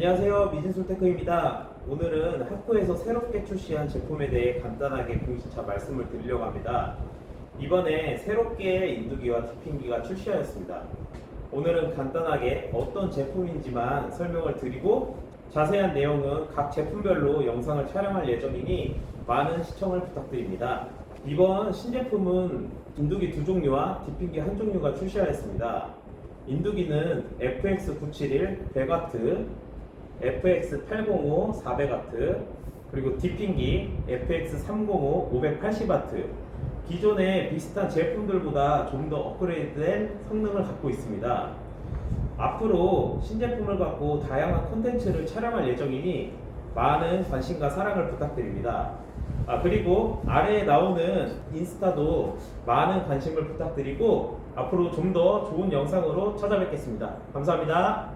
안녕하세요. 미진솔테크입니다. 오늘은 학교에서 새롭게 출시한 제품에 대해 간단하게 공시차 말씀을 드리려고 합니다. 이번에 새롭게 인두기와 디핑기가 출시하였습니다. 오늘은 간단하게 어떤 제품인지만 설명을 드리고 자세한 내용은 각 제품별로 영상을 촬영할 예정이니 많은 시청을 부탁드립니다. 이번 신제품은 인두기 두 종류와 디핑기 한 종류가 출시하였습니다. 인두기는 FX971 100W, FX805 400W, 그리고 디핑기 FX305 580W. 기존의 비슷한 제품들보다 좀 더 업그레이드된 성능을 갖고 있습니다. 앞으로 신제품을 갖고 다양한 콘텐츠를 촬영할 예정이니 많은 관심과 사랑을 부탁드립니다. 아, 그리고 아래에 나오는 인스타도 많은 관심을 부탁드리고 앞으로 좀 더 좋은 영상으로 찾아뵙겠습니다. 감사합니다.